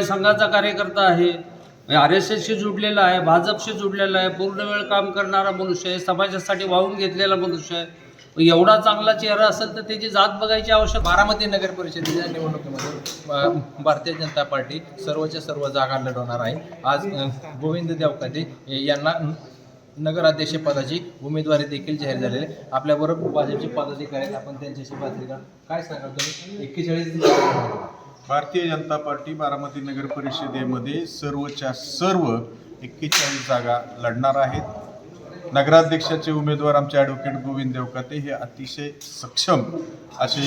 संघाचा कार्यकर्ता आहे आर एस एसशी जुडलेला आहे भाजपशी जुडलेला आहे पूर्ण वेळ काम करणारा मनुष्य आहे समाजासाठी वाहून घेतलेला मनुष्य आहे. एवढा चांगला चेहरा असेल तर त्याची जात बघायची आवश्यक बारामती नगर परिषदेच्या निवडणुकीमध्ये भारतीय जनता पार्टी सर्वच्या सर्व जागा लढवणार आहे. आज गोविंद देवकाते यांना नगराध्यक्ष पदाची उमेदवारी देखील जाहीर झालेली आहे. आपल्याबरोबर भाजपचे पदाधिकारी आहेत. आपण त्यांच्याशी बातचीत काय सांगाल तुम्ही? एक्केचाळीस भारतीय जनता पार्टी बारामती नगर परिषदेमध्ये सर्वच्या सर्व एक्केचाळीस जागा लढणार आहेत. नगराध्यक्षाचे उमेदवार आमचे ॲडव्होकेट गोविंद देवकाते हे अतिशय सक्षम असे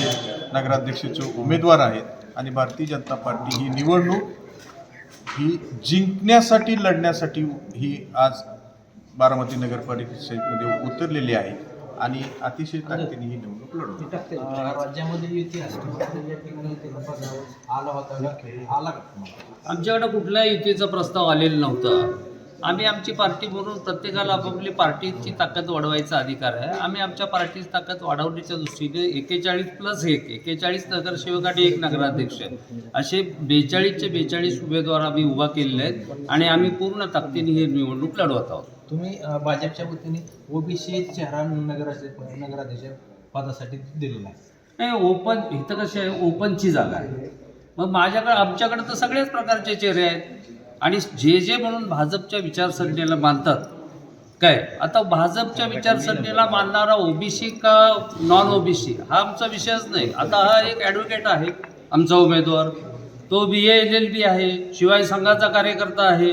नगराध्यक्षाचे उमेदवार आहेत आणि भारतीय जनता पार्टी ही निवडणूक ही जिंकण्यासाठी लढण्यासाठी ही आज बारामती नगर परिषदेमध्ये उतरलेली आहे. आणि अतिशय ताकदीने ही निवडणूक लढवली. राज्यामध्ये युती आला होता? आमच्याकडे कुठल्याही युतीचा प्रस्ताव आलेला नव्हता. आम्ही आमची पार्टी म्हणून प्रत्येकाला आपापली पार्टीची ताकद वाढवायचा अधिकार आहे. आम्ही आमच्या पार्टीची ताकद वाढवण्याच्या दृष्टीने एकेचाळीस प्लस एक एकेचाळीस नगरसेवक आणि एक नगराध्यक्ष असे बेचाळीसचे बेचाळीस उमेदवार आम्ही उभा केलेले आहेत आणि आम्ही पूर्ण ताकदीने ही निवडणूक लढवत आहोत. तुम्ही भाजपच्या वतीने ओबीसी शहरा नगराध्यक्ष नगराध्यक्ष पदासाठी दिलेला आहे. नाही ओपन इथं कशी आहे? ओपनची जागा आहे. मग माझ्याकडे आमच्याकडे तर सगळ्याच प्रकारचे चेहरे आहेत. आणि जे जे म्हणून भाजपच्या विचारसरणीला मानतात काय? आता भाजपच्या विचारसरणीला मानणारा ओबीसी का नॉन ओबीसी हा आमचा विषयच नाही. आता हा एक ॲडव्होकेट आहे आमचा उमेदवार. तो बी ए एल एल बी आहे शिवाय संघाचा कार्यकर्ता आहे.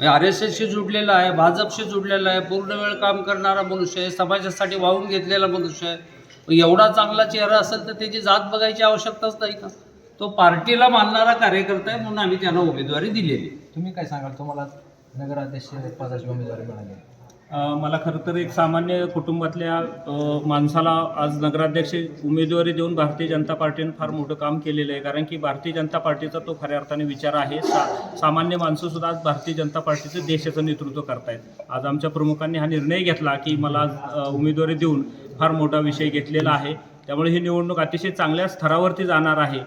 आर एस एसशी जुडलेला आहे भाजपशी जुडलेला आहे पूर्ण वेळ काम करणारा मनुष्य आहे समाजासाठी वाहून घेतलेला मनुष्य आहे. एवढा चांगला चेहरा असेल तर त्याची जात बघायची आवश्यकताच नाही का? तो पार्टीला मानणारा कार्यकर्ता आहे म्हणून आम्ही त्यांना उमेदवारी दिलेली तुम्ही काय सांगाल? तुम्हाला नगराध्यक्ष पदाची उमेदवारी मिळाली मला खरं तर एक सामान्य कुटुंबातल्या माणसाला आज नगराध्यक्ष उमेदवारी देऊन भारतीय जनता पार्टीनं फार मोठं काम केलेलं आहे. कारण की भारतीय जनता पार्टीचा तो खऱ्या अर्थाने विचार आहे. सा सामान्य माणसंसुद्धा आज भारतीय जनता पार्टीचं देशाचं नेतृत्व करतायत. आज आमच्या प्रमुखांनी हा निर्णय घेतला की मला आज उमेदवारी देऊन फार मोठा विषय घेतलेला आहे. त्यामुळे ही निवडणूक अतिशय चांगल्या स्तरावरती जाणार आहे.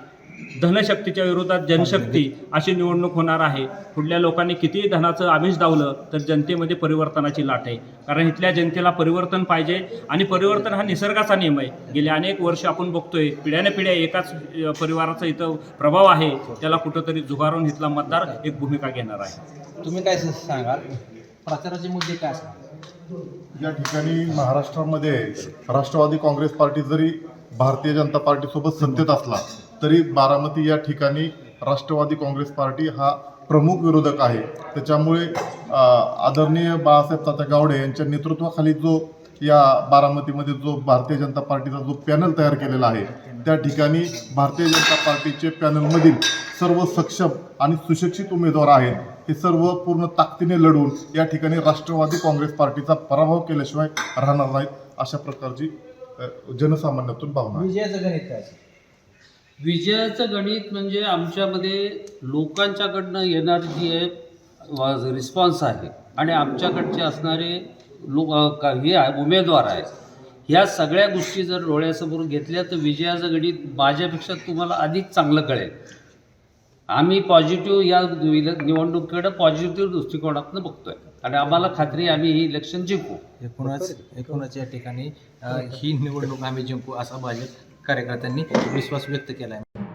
धनशक्तीच्या विरोधात जनशक्ती अशी निवडणूक होणार आहे. कुठल्या लोकांनी कितीही धनाचं आमिष दावलं तर जनतेमध्ये परिवर्तनाची लाट आहे. कारण इथल्या जनतेला परिवर्तन पाहिजे आणि परिवर्तन हा निसर्गाचा नियम आहे. गेले अनेक वर्ष आपण बघतोय पिढ्याने पिढ्या एकाच परिवाराचा इथं प्रभाव आहे. त्याला कुठंतरी झुगारून इथला मतदार एक भूमिका घेणार आहे. तुम्ही काय सांगाल? प्रचाराचे मुद्दे काय असतात या ठिकाणी महाराष्ट्रामध्ये राष्ट्रवादी काँग्रेस पार्टी जरी भारतीय जनता पार्टीसोबत सत्तेत असला तरी बारामती या ठिकाणी राष्ट्रवादी काँग्रेस पार्टी हा प्रमुख विरोधक आहे. त्याच्यामुळे आदरणीय बाळासाहेब तात्या गावडे यांच्या नेतृत्वाखाली जो या बारामतीमध्ये जो भारतीय जनता पार्टीचा जो पॅनल तयार केलेला आहे त्या ठिकाणी भारतीय जनता पार्टीचे पॅनलमधील सर्व सक्षम आणि सुशिक्षित उमेदवार आहेत हे सर्व पूर्ण ताकदीने लढून या ठिकाणी राष्ट्रवादी काँग्रेस पार्टीचा पराभव केल्याशिवाय राहणार नाहीत अशा प्रकारची जनसामान्यातून भावना विजयाचं गणित म्हणजे आमच्यामध्ये लोकांच्याकडनं येणारी जी आहे रिस्पॉन्स आहे. आणि आमच्याकडचे असणारे लोक हे आहे उमेदवार आहेत. ह्या सगळ्या गोष्टी जर डोळ्यासमोर घेतल्या तर विजयाचं गणित माझ्यापेक्षा तुम्हाला अधिक चांगलं कळेल. आम्ही पॉझिटिव्ह या निवडणुकीकडं निवडणुकीकडे पॉझिटिव्ह दृष्टिकोनातून बघतोय. आणि आम्हाला खात्री आम्ही ही इलेक्शन जिंकू. एकूणच एकूणच या ठिकाणी ही निवडणूक आम्ही जिंकू असा भाजप कार्यकर्त्यांनी विश्वास व्यक्त केला आहे